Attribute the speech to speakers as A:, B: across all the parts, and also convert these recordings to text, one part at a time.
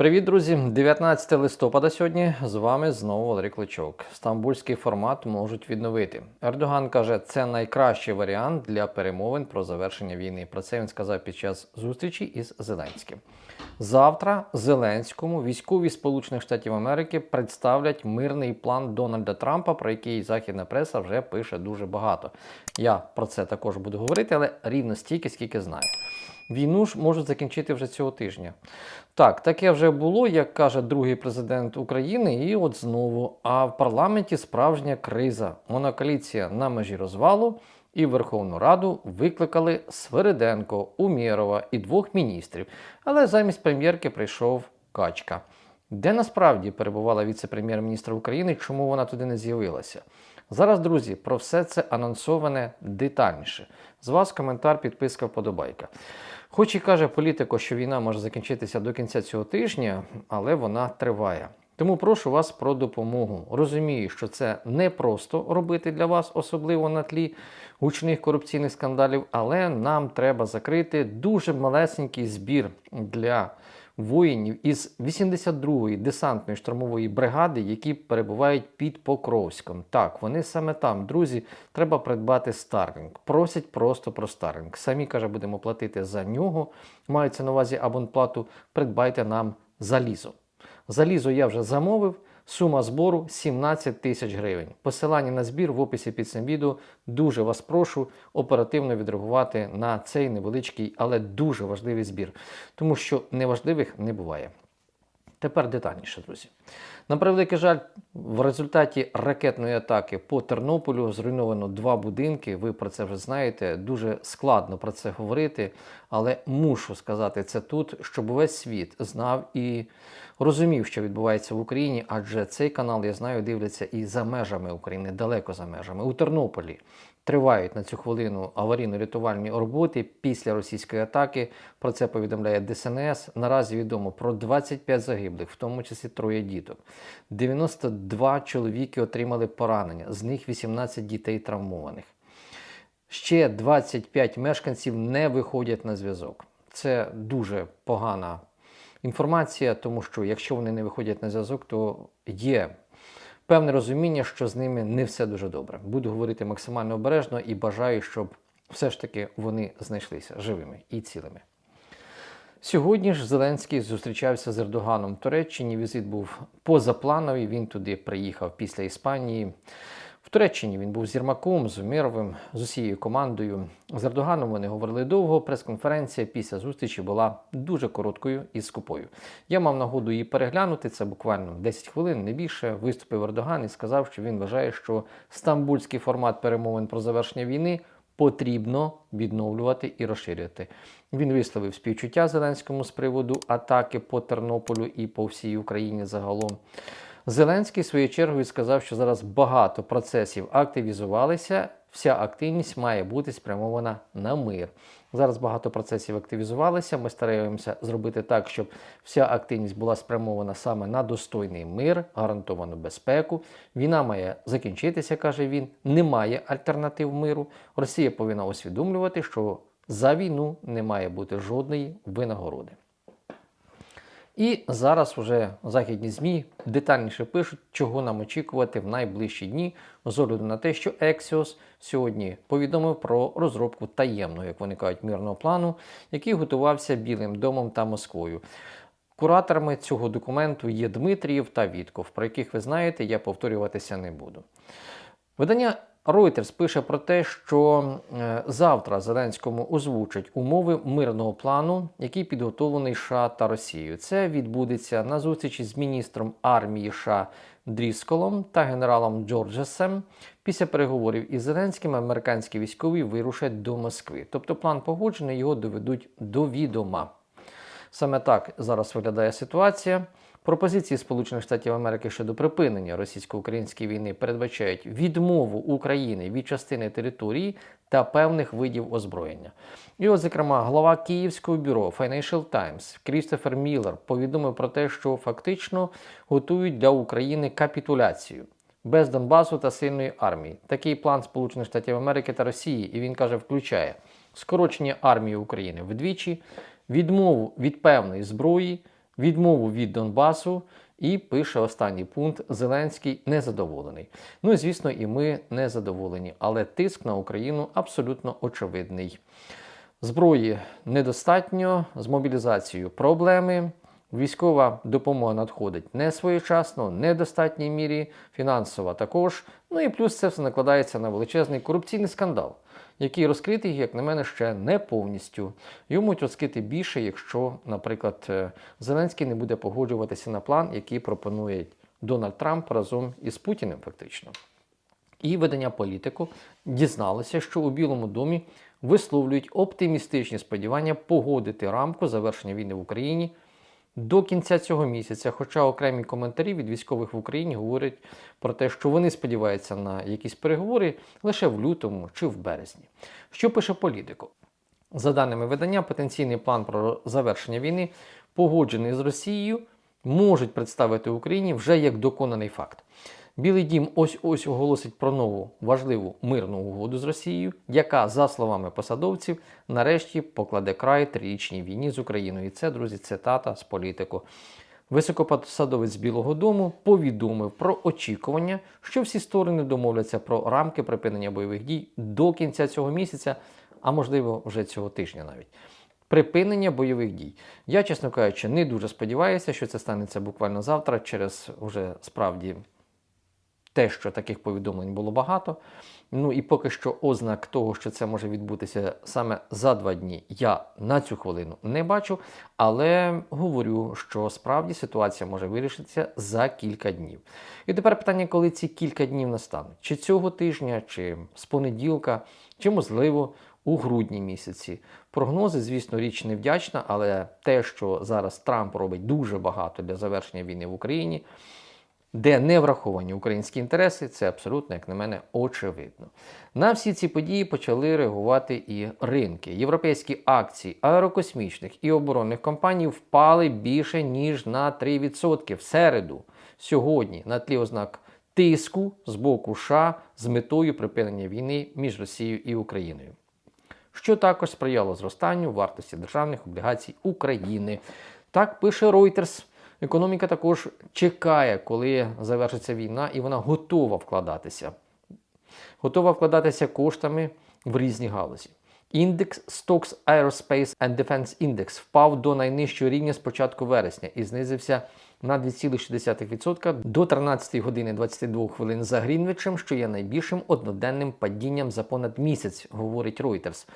A: Привіт, друзі! 19 листопада сьогодні з вами знову Валерій Кличок. Стамбульський формат можуть відновити. Ердоган каже, це найкращий варіант для перемовин про завершення війни. Про це він сказав під час зустрічі із Зеленським. Завтра Зеленському військові Сполучених Штатів Америки представлять мирний план Дональда Трампа, про який західна преса вже пише дуже багато. Я про це також буду говорити, але рівно стільки, скільки знаю. Війну ж можуть закінчити вже цього тижня. Так, таке вже було, як каже другий президент України, і от знову. А в парламенті справжня криза. Монокаліція на межі розвалу, і Верховну Раду викликали Свириденко, Умєрова і двох міністрів. Але замість прем'єрки прийшов Качка. Де насправді перебувала віце-прем'єр-міністр України, чому вона туди не з'явилася? Зараз, друзі, про все це анонсоване детальніше. З вас коментар, підписка, вподобайка. Хоч і каже політико, що війна може закінчитися до кінця цього тижня, але вона триває. Тому прошу вас про допомогу. Розумію, що це не просто робити для вас, особливо на тлі гучних корупційних скандалів, але нам треба закрити дуже малесенький збір для воїнів із 82-ї десантної штурмової бригади, які перебувають під Покровськом. Так, вони саме там, друзі, треба придбати Старлінг. Просять просто про Старлінг. Самі каже, будемо платити за нього. Мається на увазі абонплату. Придбайте нам залізо. Залізо я вже замовив. Сума збору 17 тисяч гривень. Посилання на збір в описі під цим відео. Дуже вас прошу оперативно відреагувати на цей невеличкий, але дуже важливий збір, тому що неважливих не буває. Тепер детальніше, друзі. На превеликий жаль, в результаті ракетної атаки по Тернополю зруйновано два будинки. Ви про це вже знаєте. Дуже складно про це говорити, але мушу сказати це тут, щоб весь світ знав і розумів, що відбувається в Україні, адже цей канал, я знаю, дивляться і за межами України, далеко за межами. У Тернополі тривають на цю хвилину аварійно-рятувальні роботи після російської атаки. Про це повідомляє ДСНС. Наразі відомо про 25 загиблих, в тому числі троє діток. 92 чоловіки отримали поранення, з них 18 дітей травмованих. Ще 25 мешканців не виходять на зв'язок. Це дуже погана інформація, тому що якщо вони не виходять на зв'язок, то є певне розуміння, що з ними не все дуже добре. Буду говорити максимально обережно і бажаю, щоб все ж таки вони знайшлися живими і цілими. Сьогодні ж Зеленський зустрічався з Ердоганом в Туреччині. Візит був позаплановий. Він туди приїхав після Іспанії. В Туреччині він був з Єрмаком, з Умєровим, з усією командою. З Ердоганом вони говорили довго. Прес-конференція після зустрічі була дуже короткою і скупою. Я мав нагоду її переглянути. Це буквально 10 хвилин, не більше. Виступив Ердоган і сказав, що він вважає, що стамбульський формат перемовин про завершення війни потрібно відновлювати і розширювати. Він висловив співчуття Зеленському з приводу атаки по Тернополю і по всій Україні загалом. Зеленський своєю чергою сказав, що зараз багато процесів активізувалися. Вся активність має бути спрямована на мир. Зараз багато процесів активізувалися. Ми стараємося зробити так, щоб вся активність була спрямована саме на достойний мир, гарантовану безпеку. Війна має закінчитися, каже він. Немає альтернатив миру. Росія повинна усвідомлювати, що за війну не має бути жодної винагороди. І зараз вже західні ЗМІ детальніше пишуть, чого нам очікувати в найближчі дні, з огляду на те, що Ексіос сьогодні повідомив про розробку таємного, як вони кажуть, мирного плану, який готувався Білим домом та Москвою. Кураторами цього документу є Дмитрієв та Вітков, про яких ви знаєте, я повторюватися не буду. Видання Reuters пише про те, що е, завтра Зеленському озвучать умови мирного плану, який підготовлений США та Росією. Це відбудеться на зустрічі з міністром армії США Дрісколом та генералом Джорджесом. Після переговорів із Зеленським американські військові вирушать до Москви. Тобто план погоджений, його доведуть до відома. Саме так зараз виглядає ситуація. Пропозиції Сполучених Штатів Америки щодо припинення російсько-української війни передбачають відмову України від частини території та певних видів озброєння. І, от, зокрема, глава Київського бюро Financial Times Крістофер Міллер повідомив про те, що фактично готують для України капітуляцію. Без Донбасу та сильної армії. Такий план Сполучених Штатів Америки та Росії, і він каже, включає скорочення армії України вдвічі, відмову від певної зброї, відмову від Донбасу. І пише останній пункт: Зеленський незадоволений. Ну і звісно, і ми не задоволені, але тиск на Україну абсолютно очевидний. Зброї недостатньо, з мобілізацією проблеми. Військова допомога надходить не своєчасно, в достатній мірі, фінансова також. Ну і плюс це все накладається на величезний корупційний скандал, який розкритий, як на мене, ще не повністю. Можуть розкрити більше, якщо, наприклад, е, Зеленський не буде погоджуватися на план, який пропонує Дональд Трамп разом із Путіним, фактично. І видання політику дізналося, що у Білому домі висловлюють оптимістичні сподівання погодити рамку завершення війни в Україні до кінця цього місяця. Хоча окремі коментарі від військових в Україні говорять про те, що вони сподіваються на якісь переговори лише в лютому чи в березні. Що пише політико? За даними видання, потенційний план про завершення війни, погоджений з Росією, можуть представити Україні вже як доконаний факт. Білий дім ось ось оголосить про нову важливу мирну угоду з Росією, яка, за словами посадовців, нарешті покладе край трирічній війні з Україною. І це, друзі, цитата з політику. Високопосадовець Білого Дому повідомив про очікування, що всі сторони домовляться про рамки припинення бойових дій до кінця цього місяця, а можливо вже цього тижня навіть. Припинення бойових дій. Я, чесно кажучи, не дуже сподіваюся, що це станеться буквально завтра, через вже справді те, що таких повідомлень було багато. Ну і поки що ознак того, що це може відбутися саме за два дні, я на цю хвилину не бачу, але говорю, що справді ситуація може вирішитися за кілька днів. І тепер питання, коли ці кілька днів настануть: чи цього тижня, чи з понеділка, чи можливо. У грудні місяці прогнози, звісно, річ невдячна, але те, що зараз Трамп робить дуже багато для завершення війни в Україні, де не враховані українські інтереси, це абсолютно, як на мене, очевидно. На всі ці події почали реагувати і ринки. Європейські акції аерокосмічних і оборонних компаній впали більше ніж на 3% в середу. Сьогодні на тлі ознак тиску з боку США з метою припинення війни між Росією і Україною. Що також сприяло зростанню вартості державних облігацій України. Так пише Reuters. Економіка також чекає, коли завершиться війна, і вона готова вкладатися. Готова вкладатися коштами в різні галузі. Індекс Stocks Aerospace and Defense Index впав до найнижчого рівня з початку вересня і знизився на 2,6% до 13 години 22 хвилин за Грінвичем, що є найбільшим одноденним падінням за понад місяць, говорить Reuters.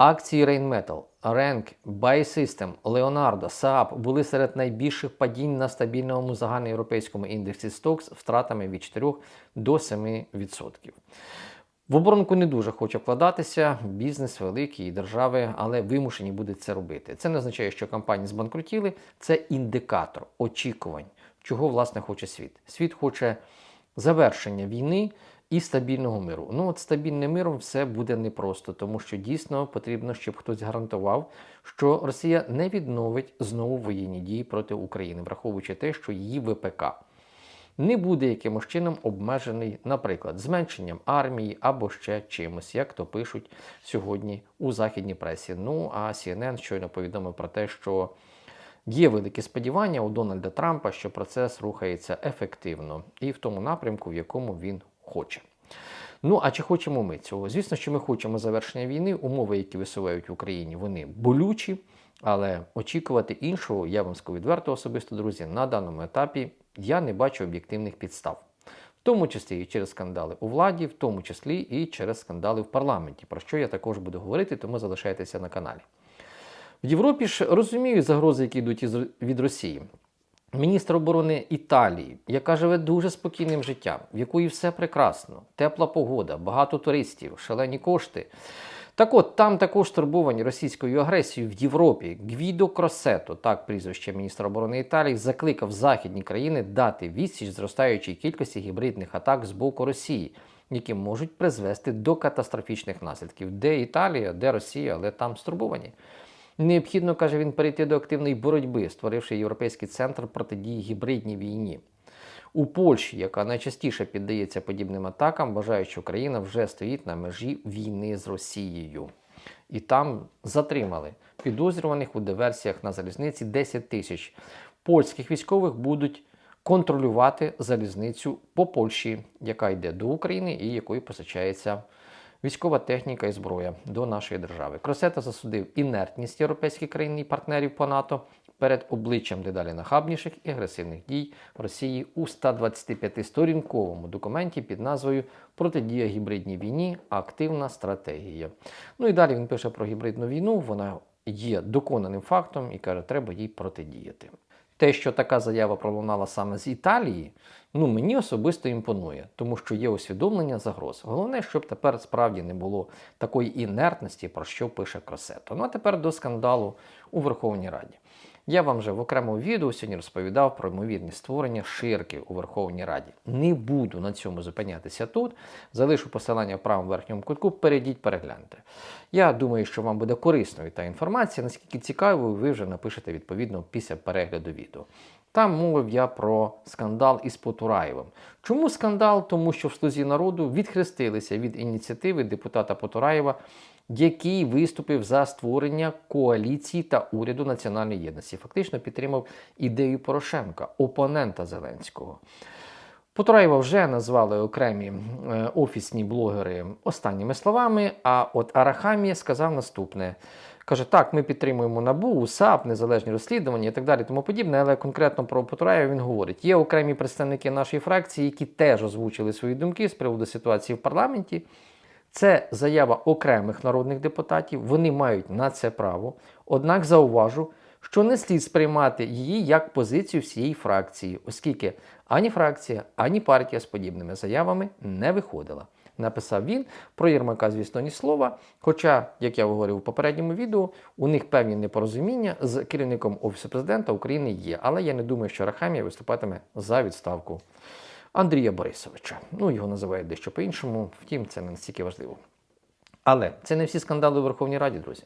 A: Акції Rainmetal, Rank, Buy-System, Leonardo, Saab були серед найбільших падінь на стабільному загальноєвропейському індексі Stocks втратами від 4 до 7%. В оборонку не дуже хоче вкладатися, бізнес великий і держави, але вимушені будуть це робити. Це не означає, що компанії збанкрутіли, це індикатор очікувань, чого власне хоче світ. Світ хоче завершення війни і стабільного миру. Ну от стабільним миром все буде непросто, тому що дійсно потрібно, щоб хтось гарантував, що Росія не відновить знову воєнні дії проти України, враховуючи те, що її ВПК. Не буде якимось чином обмежений, наприклад, зменшенням армії або ще чимось, як то пишуть сьогодні у західній пресі. Ну а CNN щойно повідомив про те, що є великі сподівання у Дональда Трампа, що процес рухається ефективно і в тому напрямку, в якому він хоче. Ну, а чи хочемо ми цього? Звісно, що ми хочемо завершення війни. Умови, які висувають в Україні, вони болючі, але очікувати іншого, я вам скажу відверто особисто, друзі, на даному етапі я не бачу об'єктивних підстав. В тому числі і через скандали у владі, в тому числі і через скандали в парламенті, про що я також буду говорити, тому залишайтеся на каналі. В Європі ж розуміють загрози, які йдуть від Росії. Міністр оборони Італії, яка живе дуже спокійним життям, в якої все прекрасно, тепла погода, багато туристів, шалені кошти. Так от там також турбовані російською агресією в Європі. Гвідо Кросето, так прізвище міністра оборони Італії, закликав західні країни дати відсіч зростаючій кількості гібридних атак з боку Росії, які можуть призвести до катастрофічних наслідків. Де Італія, де Росія, але там стурбовані. Необхідно, каже він, перейти до активної боротьби, створивши європейський центр протидії гібридній війні. У Польщі, яка найчастіше піддається подібним атакам, вважають, що країна вже стоїть на межі війни з Росією. І там затримали підозрюваних у диверсіях на залізниці 10 тисяч польських військових будуть контролювати залізницю по Польщі, яка йде до України і якою постачається військова техніка і зброя до нашої держави. Кросета засудив інертність європейських країн і партнерів по НАТО перед обличчям дедалі нахабніших і агресивних дій Росії у 125-сторінковому документі під назвою Протидія гібридній війні. Активна стратегія. Ну і далі він пише про гібридну війну. Вона є доконаним фактом і каже, треба їй протидіяти. Те, що така заява пролунала саме з Італії, ну мені особисто імпонує, тому що є усвідомлення загроз. Головне, щоб тепер справді не було такої інертності, про що пише Кросето. Ну а тепер до скандалу у Верховній Раді. Я вам вже в окремому відео сьогодні розповідав про ймовірність створення ширки у Верховній Раді. Не буду на цьому зупинятися тут. Залишу посилання в правому верхньому кутку. Перейдіть, перегляньте. Я думаю, що вам буде корисною та інформація. Наскільки цікавою, ви вже напишете відповідно після перегляду відео. Там мовив я про скандал із Потураєвим. Чому скандал? Тому що в слузі народу відхрестилися від ініціативи депутата Потураєва, який виступив за створення коаліції та уряду національної єдності. Фактично підтримав ідею Порошенка, опонента Зеленського. Потураєва вже назвали окремі е, офісні блогери останніми словами. А от Арахамія сказав наступне: каже: так, ми підтримуємо НАБУ, УСАП, незалежні розслідування і так далі, тому подібне. Але конкретно про Потураєва він говорить: є окремі представники нашої фракції, які теж озвучили свої думки з приводу ситуації в парламенті. Це заява окремих народних депутатів, вони мають на це право. Однак зауважу, що не слід сприймати її як позицію всієї фракції, оскільки ані фракція, ані партія з подібними заявами не виходила. Написав він про Єрмака, звісно, ні слова. Хоча, як я говорив у попередньому відео, у них певні непорозуміння з керівником Офісу президента України є. Але я не думаю, що Рахамія виступатиме за відставку Андрія Борисовича. Ну, його називають дещо по-іншому, втім, це не настільки важливо. Але це не всі скандали у Верховній Раді, друзі.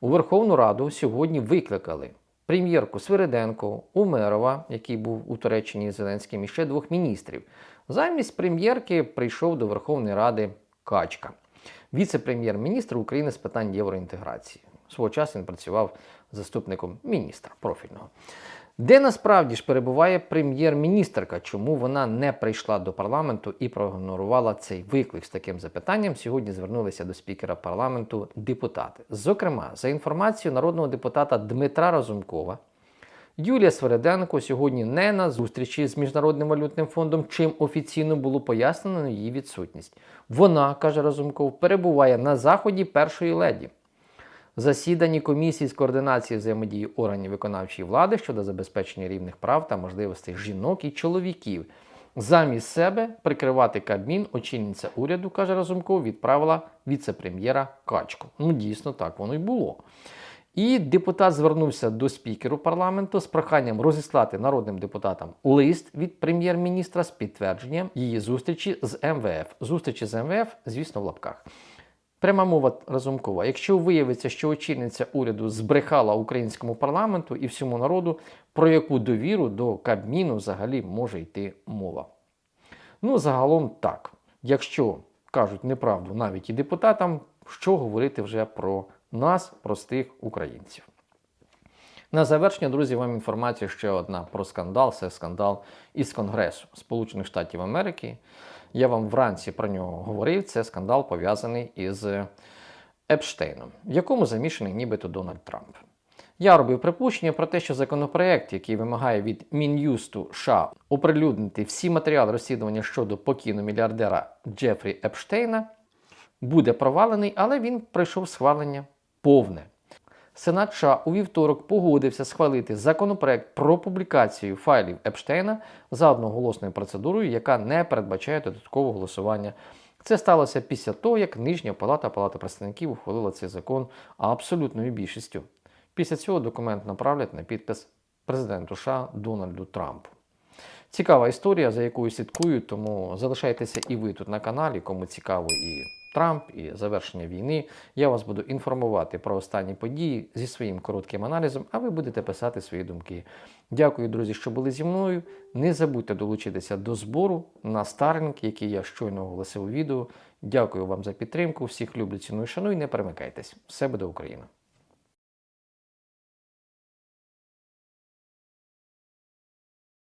A: У Верховну Раду сьогодні викликали прем'єрку Свириденко, Умерова, який був у Туреччині Зеленським, і ще двох міністрів. Замість прем'єрки прийшов до Верховної Ради Качка, віце-прем'єр-міністр України з питань євроінтеграції. Свого часу він працював заступником міністра профільного. Де насправді ж перебуває прем'єр-міністрка, чому вона не прийшла до парламенту і проігнорувала цей виклик з таким запитанням? Сьогодні звернулися до спікера парламенту депутати. Зокрема, за інформацією народного депутата Дмитра Разумкова, Юлія Свереденко сьогодні не на зустрічі з Міжнародним валютним фондом, чим офіційно було пояснено її відсутність. Вона, каже Разумков, перебуває на заході першої леді засіданні комісії з координації взаємодії органів виконавчої влади щодо забезпечення рівних прав та можливостей жінок і чоловіків. Замість себе прикривати Кабмін, очільниця уряду, каже Разумков, відправила віце-прем'єра Качку. Ну, дійсно, так воно й було. І депутат звернувся до спікеру парламенту з проханням розіслати народним депутатам лист від прем'єр-міністра з підтвердженням її зустрічі з МВФ. Зустрічі з МВФ, звісно, в лапках. Пряма мова Разумкова. Якщо виявиться, що очільниця уряду збрехала українському парламенту і всьому народу, про яку довіру до Кабміну взагалі може йти мова? Ну, загалом так. Якщо кажуть неправду навіть і депутатам, що говорити вже про нас, простих українців. На завершення, друзі, вам інформація ще одна про скандал. Це скандал із Конгресу Сполучених Штатів Америки. Я вам вранці про нього говорив. Це скандал пов'язаний із Епштейном, в якому замішаний нібито Дональд Трамп. Я робив припущення про те, що законопроект, який вимагає від Мін'юсту США оприлюднити всі матеріали розслідування щодо покійного мільярдера Джефрі Епштейна, буде провалений, але він пройшов схвалення повне. Сенат США у вівторок погодився схвалити законопроект про публікацію файлів Епштейна за одноголосною процедурою, яка не передбачає додаткового голосування. Це сталося після того, як Нижня Палата Палата представників ухвалила цей закон абсолютною більшістю. Після цього документ направлять на підпис президенту США Дональду Трампу. Цікава історія, за якою слідкую, тому залишайтеся і ви тут на каналі, кому цікаво і Трамп, і завершення війни. Я вас буду інформувати про останні події зі своїм коротким аналізом, а ви будете писати свої думки. Дякую, друзі, що були зі мною. Не забудьте долучитися до збору на Starlink, який я щойно оголосив у відео. Дякую вам за підтримку. Всіх люблю, ціную, шаную. Не перемикайтесь. Все буде Україна!